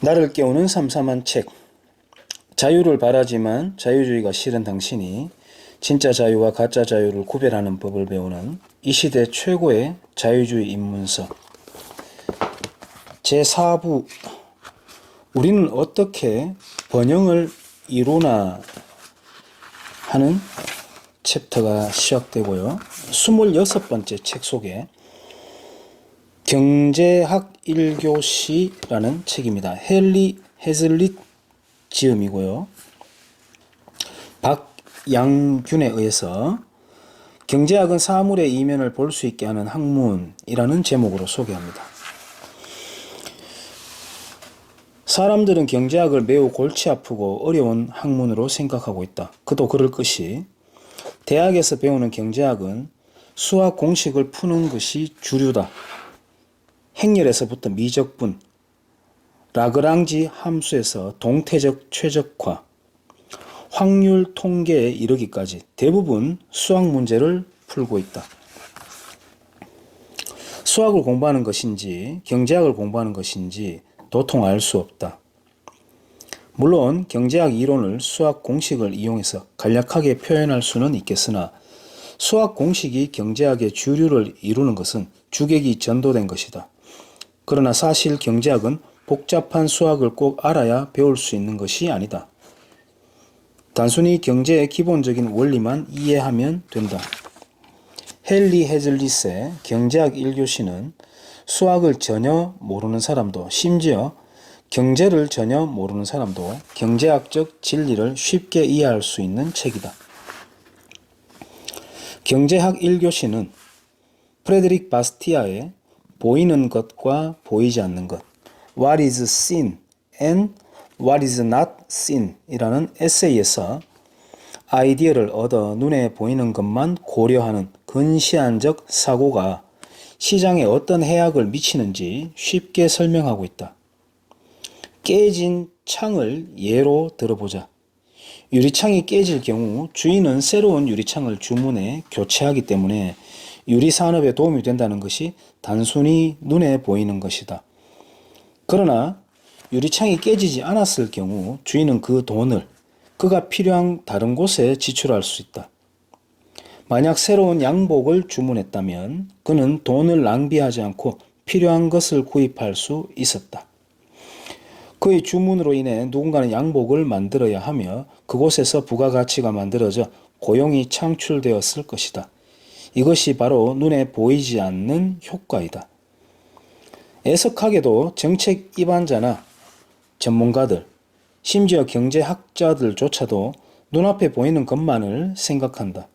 나를 깨우는 삼삼한 책. 자유를 바라지만 자유주의가 싫은 당신이 진짜 자유와 가짜 자유를 구별하는 법을 배우는 이 시대 최고의 자유주의 입문서. 제4부. 우리는 어떻게 번영을 이루나 하는 챕터가 시작되고요. 26번째 책 속에 경제학 1교시라는 책입니다. 헨리 헤즐릿 지음이고요. 박양균에 의해서 경제학은 사물의 이면을 볼 수 있게 하는 학문이라는 제목으로 소개합니다. 사람들은 경제학을 매우 골치 아프고 어려운 학문으로 생각하고 있다. 그도 그럴 것이 대학에서 배우는 경제학은 수학 공식을 푸는 것이 주류다. 행렬에서부터 미적분, 라그랑지 함수에서 동태적 최적화, 확률 통계에 이르기까지 대부분 수학 문제를 풀고 있다. 수학을 공부하는 것인지 경제학을 공부하는 것인지 도통 알 수 없다. 물론 경제학 이론을 수학 공식을 이용해서 간략하게 표현할 수는 있겠으나 수학 공식이 경제학의 주류를 이루는 것은 주객이 전도된 것이다. 그러나 사실 경제학은 복잡한 수학을 꼭 알아야 배울 수 있는 것이 아니다. 단순히 경제의 기본적인 원리만 이해하면 된다. 헨리 헤즐리스의 경제학 1교시는 수학을 전혀 모르는 사람도 심지어 경제를 전혀 모르는 사람도 경제학적 진리를 쉽게 이해할 수 있는 책이다. 경제학 1교시는 프레드릭 바스티아의 보이는 것과 보이지 않는 것 What is seen and what is not seen 이라는 에세이에서 아이디어를 얻어 눈에 보이는 것만 고려하는 근시안적 사고가 시장에 어떤 해악을 미치는지 쉽게 설명하고 있다. 깨진 창을 예로 들어보자. 유리창이 깨질 경우 주인은 새로운 유리창을 주문해 교체하기 때문에 유리 산업에 도움이 된다는 것이 단순히 눈에 보이는 것이다. 그러나 유리창이 깨지지 않았을 경우 주인은 그 돈을 그가 필요한 다른 곳에 지출할 수 있다. 만약 새로운 양복을 주문했다면 그는 돈을 낭비하지 않고 필요한 것을 구입할 수 있었다. 그의 주문으로 인해 누군가는 양복을 만들어야 하며 그곳에서 부가가치가 만들어져 고용이 창출되었을 것이다. 이것이 바로 눈에 보이지 않는 효과이다. 애석하게도 정책 입안자나 전문가들, 심지어 경제학자들조차도 눈앞에 보이는 것만을 생각한다.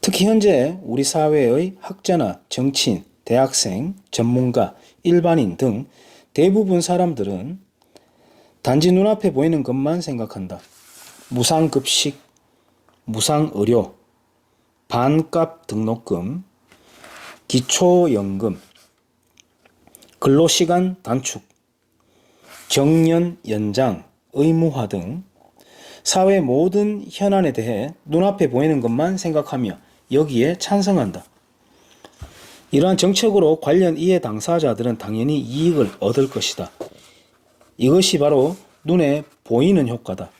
특히 현재 우리 사회의 학자나 정치인, 대학생, 전문가, 일반인 등 대부분 사람들은 단지 눈앞에 보이는 것만 생각한다. 무상급식, 무상의료, 반값 등록금, 기초연금, 근로시간 단축, 정년 연장, 의무화 등 사회 모든 현안에 대해 눈앞에 보이는 것만 생각하며 여기에 찬성한다. 이러한 정책으로 관련 이해 당사자들은 당연히 이익을 얻을 것이다. 이것이 바로 눈에 보이는 효과다.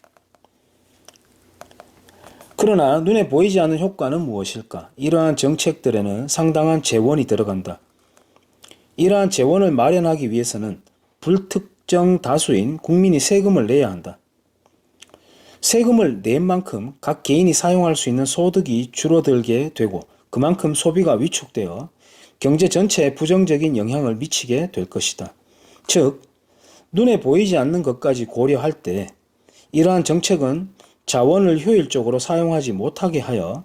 그러나 눈에 보이지 않는 효과는 무엇일까? 이러한 정책들에는 상당한 재원이 들어간다. 이러한 재원을 마련하기 위해서는 불특정 다수인 국민이 세금을 내야 한다. 세금을 낸 만큼 각 개인이 사용할 수 있는 소득이 줄어들게 되고 그만큼 소비가 위축되어 경제 전체에 부정적인 영향을 미치게 될 것이다. 즉, 눈에 보이지 않는 것까지 고려할 때 이러한 정책은 자원을 효율적으로 사용하지 못하게 하여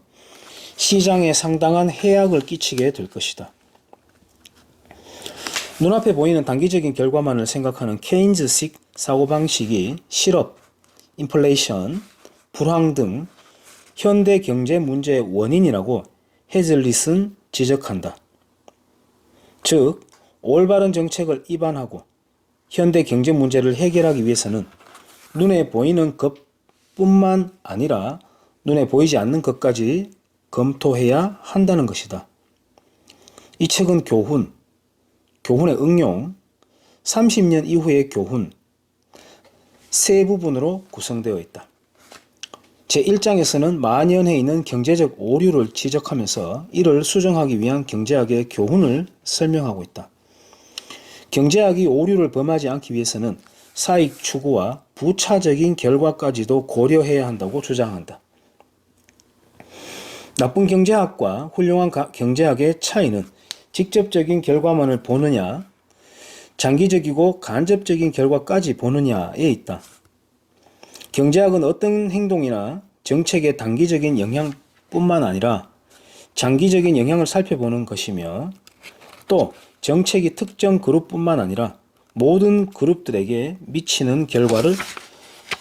시장에 상당한 해악을 끼치게 될 것이다. 눈앞에 보이는 단기적인 결과만을 생각하는 케인즈식 사고방식이 실업, 인플레이션, 불황 등 현대 경제 문제의 원인이라고 헤즐릿은 지적한다. 즉, 올바른 정책을 입안하고 현대 경제 문제를 해결하기 위해서는 눈에 보이는 것 뿐만 아니라 눈에 보이지 않는 것까지 검토해야 한다는 것이다. 이 책은 교훈, 교훈의 응용, 30년 이후의 교훈 세 부분으로 구성되어 있다. 제1장에서는 만연해 있는 경제적 오류를 지적하면서 이를 수정하기 위한 경제학의 교훈을 설명하고 있다. 경제학이 오류를 범하지 않기 위해서는 사익 추구와 부차적인 결과까지도 고려해야 한다고 주장한다. 나쁜 경제학과 훌륭한 가- 경제학의 차이는 직접적인 결과만을 보느냐, 장기적이고 간접적인 결과까지 보느냐에 있다. 경제학은 어떤 행동이나 정책의 단기적인 영향뿐만 아니라 장기적인 영향을 살펴보는 것이며 또 정책이 특정 그룹뿐만 아니라 모든 그룹들에게 미치는 결과를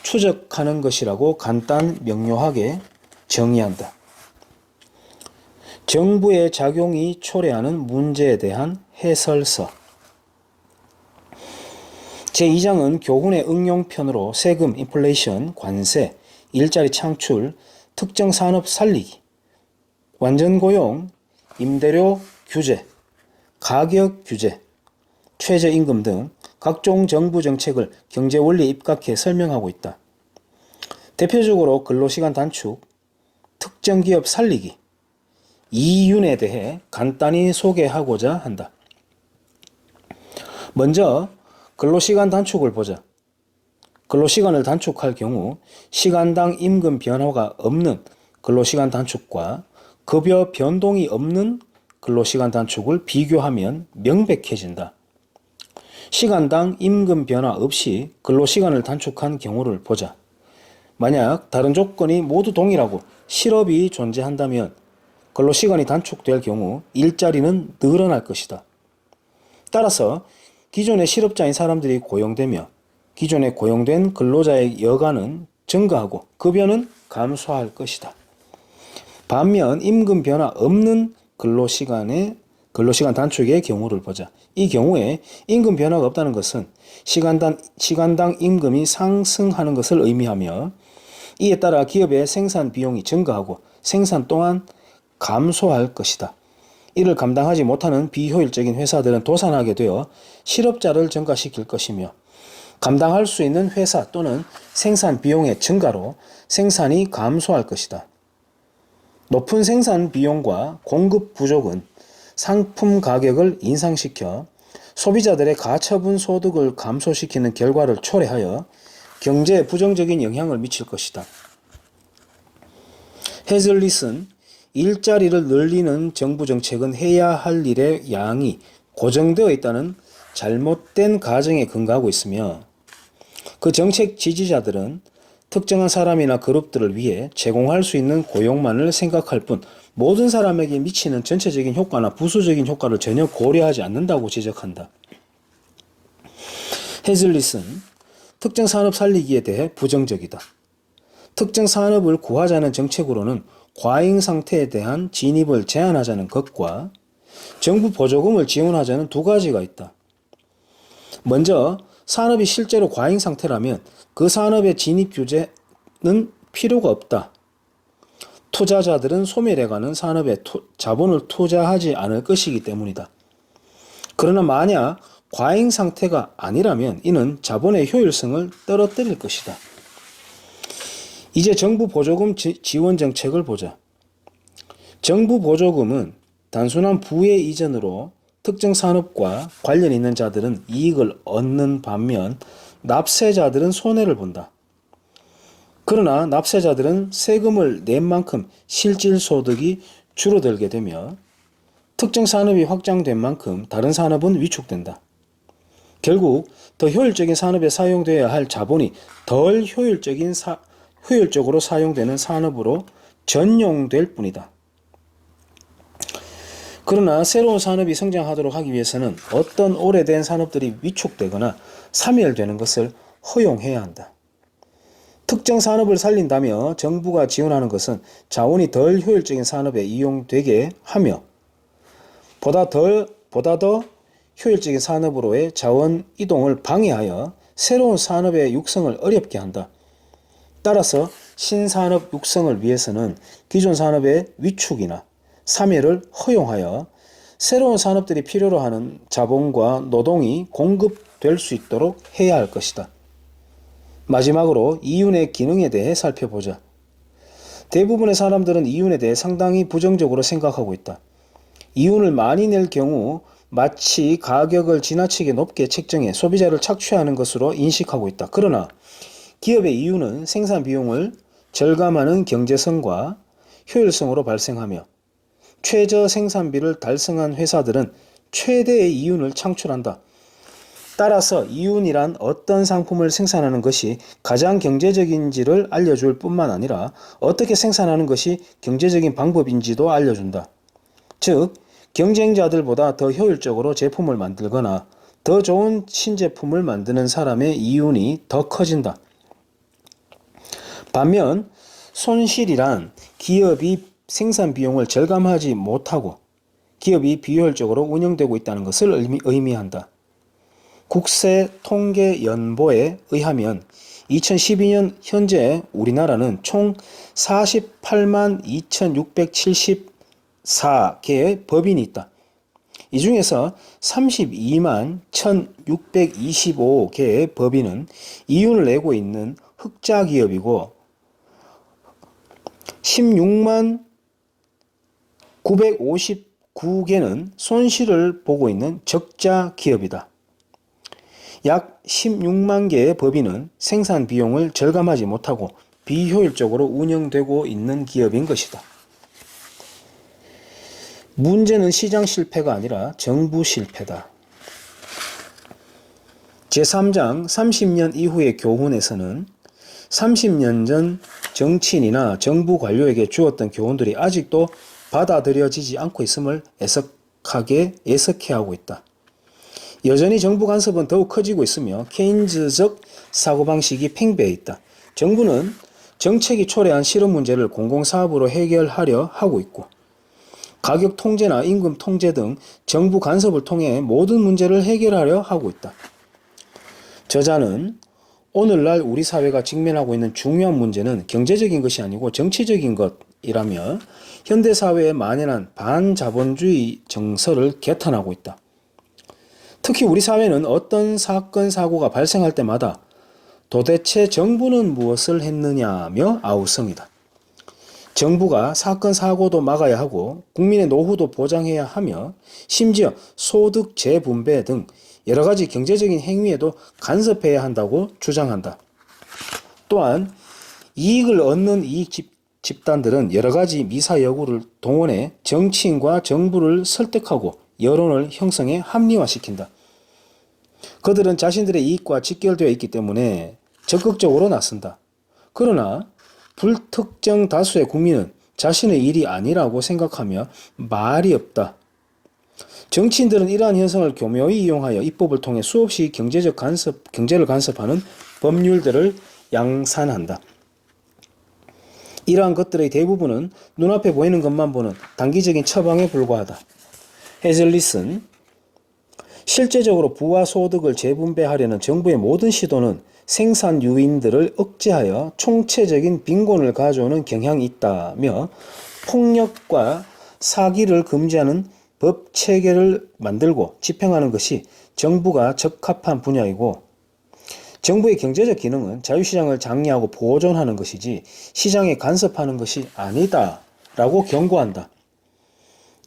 추적하는 것이라고 간단 명료하게 정의한다. 정부의 작용이 초래하는 문제에 대한 해설서 제2장은 교훈의 응용편으로 세금, 인플레이션, 관세, 일자리 창출, 특정 산업 살리기, 완전 고용, 임대료 규제, 가격 규제, 최저임금 등 각종 정부 정책을 경제 원리에 입각해 설명하고 있다. 대표적으로 근로시간 단축, 특정 기업 살리기, 이윤에 대해 간단히 소개하고자 한다. 먼저 근로시간 단축을 보자. 근로시간을 단축할 경우 시간당 임금 변화가 없는 근로시간 단축과 급여 변동이 없는 근로시간 단축을 비교하면 명백해진다. 시간당 임금 변화 없이 근로시간을 단축한 경우를 보자. 만약 다른 조건이 모두 동일하고 실업이 존재한다면 근로시간이 단축될 경우 일자리는 늘어날 것이다. 따라서 기존의 실업자인 사람들이 고용되며 기존에 고용된 근로자의 여가는 증가하고 급여는 감소할 것이다. 반면 임금 변화 없는 근로시간의 근로시간 단축의 경우를 보자. 이 경우에 임금 변화가 없다는 것은 시간당, 시간당 임금이 상승하는 것을 의미하며 이에 따라 기업의 생산 비용이 증가하고 생산 또한 감소할 것이다. 이를 감당하지 못하는 비효율적인 회사들은 도산하게 되어 실업자를 증가시킬 것이며 감당할 수 있는 회사 또는 생산 비용의 증가로 생산이 감소할 것이다. 높은 생산 비용과 공급 부족은 상품 가격을 인상시켜 소비자들의 가처분 소득을 감소시키는 결과를 초래하여 경제에 부정적인 영향을 미칠 것이다. 헤즐릿은 일자리를 늘리는 정부 정책은 해야 할 일의 양이 고정되어 있다는 잘못된 가정에 근거하고 있으며 그 정책 지지자들은 특정한 사람이나 그룹들을 위해 제공할 수 있는 고용만을 생각할 뿐 모든 사람에게 미치는 전체적인 효과나 부수적인 효과를 전혀 고려하지 않는다고 지적한다. 헤즐릿은 특정 산업 살리기에 대해 부정적이다. 특정 산업을 구하자는 정책으로는 과잉 상태에 대한 진입을 제한하자는 것과 정부 보조금을 지원하자는 두 가지가 있다. 먼저 산업이 실제로 과잉 상태라면 그 산업의 진입 규제는 필요가 없다. 투자자들은 소멸해 가는 산업에 투, 자본을 투자하지 않을 것이기 때문이다. 그러나 만약 과잉 상태가 아니라면 이는 자본의 효율성을 떨어뜨릴 것이다. 이제 정부 보조금 지, 지원 정책을 보자. 정부 보조금은 단순한 부의 이전으로 특정 산업과 관련 있는 자들은 이익을 얻는 반면 납세자들은 손해를 본다. 그러나 납세자들은 세금을 낸 만큼 실질 소득이 줄어들게 되며 특정 산업이 확장된 만큼 다른 산업은 위축된다. 결국 더 효율적인 산업에 사용되어야 할 자본이 덜 효율적인 사, 효율적으로 사용되는 산업으로 전용될 뿐이다. 그러나 새로운 산업이 성장하도록 하기 위해서는 어떤 오래된 산업들이 위축되거나 사멸되는 것을 허용해야 한다. 특정 산업을 살린다며 정부가 지원하는 것은 자원이 덜 효율적인 산업에 이용되게 하며 보다 덜 보다 더 효율적인 산업으로의 자원 이동을 방해하여 새로운 산업의 육성을 어렵게 한다. 따라서 신산업 육성을 위해서는 기존 산업의 위축이나 사멸을 허용하여 새로운 산업들이 필요로 하는 자본과 노동이 공급될 수 있도록 해야 할 것이다. 마지막으로 이윤의 기능에 대해 살펴보자. 대부분의 사람들은 이윤에 대해 상당히 부정적으로 생각하고 있다. 이윤을 많이 낼 경우 마치 가격을 지나치게 높게 책정해 소비자를 착취하는 것으로 인식하고 있다. 그러나 기업의 이윤은 생산 비용을 절감하는 경제성과 효율성으로 발생하며 최저 생산비를 달성한 회사들은 최대의 이윤을 창출한다. 따라서 이윤이란 어떤 상품을 생산하는 것이 가장 경제적인지를 알려줄 뿐만 아니라 어떻게 생산하는 것이 경제적인 방법인지도 알려준다. 즉, 경쟁자들보다 더 효율적으로 제품을 만들거나 더 좋은 신제품을 만드는 사람의 이윤이 더 커진다. 반면 손실이란 기업이 생산 비용을 절감하지 못하고 기업이 비효율적으로 운영되고 있다는 것을 의미, 의미한다. 국세통계연보에 의하면 2012년 현재 우리나라는 총 48만 2674개의 법인이 있다. 이 중에서 32만 1625개의 법인은 이윤을 내고 있는 흑자 기업이고 16만 959개는 손실을 보고 있는 적자 기업이다. 약 16만 개의 법인은 생산 비용을 절감하지 못하고 비효율적으로 운영되고 있는 기업인 것이다. 문제는 시장 실패가 아니라 정부 실패다. 제3장 30년 이후의 교훈에서는 30년 전 정치인이나 정부 관료에게 주었던 교훈들이 아직도 받아들여지지 않고 있음을 애석하게 애석해 하고 있다. 여전히 정부 간섭은 더욱 커지고 있으며 케인즈적 사고방식이 팽배해 있다. 정부는 정책이 초래한 실업 문제를 공공사업으로 해결하려 하고 있고 가격 통제나 임금 통제 등 정부 간섭을 통해 모든 문제를 해결하려 하고 있다. 저자는 오늘날 우리 사회가 직면하고 있는 중요한 문제는 경제적인 것이 아니고 정치적인 것이라며 현대 사회에 만연한 반자본주의 정서를 개탄하고 있다. 특히 우리 사회는 어떤 사건, 사고가 발생할 때마다 도대체 정부는 무엇을 했느냐며 아우성이다. 정부가 사건, 사고도 막아야 하고 국민의 노후도 보장해야 하며 심지어 소득 재분배 등 여러 가지 경제적인 행위에도 간섭해야 한다고 주장한다. 또한 이익을 얻는 이익 집, 집단들은 여러 가지 미사 여구를 동원해 정치인과 정부를 설득하고 여론을 형성해 합리화시킨다. 그들은 자신들의 이익과 직결되어 있기 때문에 적극적으로 나선다. 그러나 불특정 다수의 국민은 자신의 일이 아니라고 생각하며 말이 없다. 정치인들은 이러한 현상을 교묘히 이용하여 입법을 통해 수없이 경제적 간섭, 경제를 간섭하는 법률들을 양산한다. 이러한 것들의 대부분은 눈앞에 보이는 것만 보는 단기적인 처방에 불과하다. 헤즐릿은 실제적으로 부와 소득을 재분배하려는 정부의 모든 시도는 생산 유인들을 억제하여 총체적인 빈곤을 가져오는 경향이 있다며 폭력과 사기를 금지하는 법 체계를 만들고 집행하는 것이 정부가 적합한 분야이고 정부의 경제적 기능은 자유시장을 장려하고 보존하는 것이지 시장에 간섭하는 것이 아니다 라고 경고한다.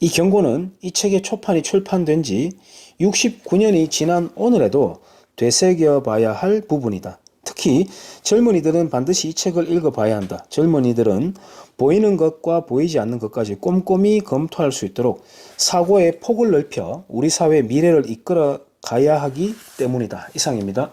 이 경고는 이 책의 초판이 출판된 지 69년이 지난 오늘에도 되새겨 봐야 할 부분이다. 특히 젊은이들은 반드시 이 책을 읽어봐야 한다. 젊은이들은 보이는 것과 보이지 않는 것까지 꼼꼼히 검토할 수 있도록 사고의 폭을 넓혀 우리 사회의 미래를 이끌어 가야 하기 때문이다. 이상입니다.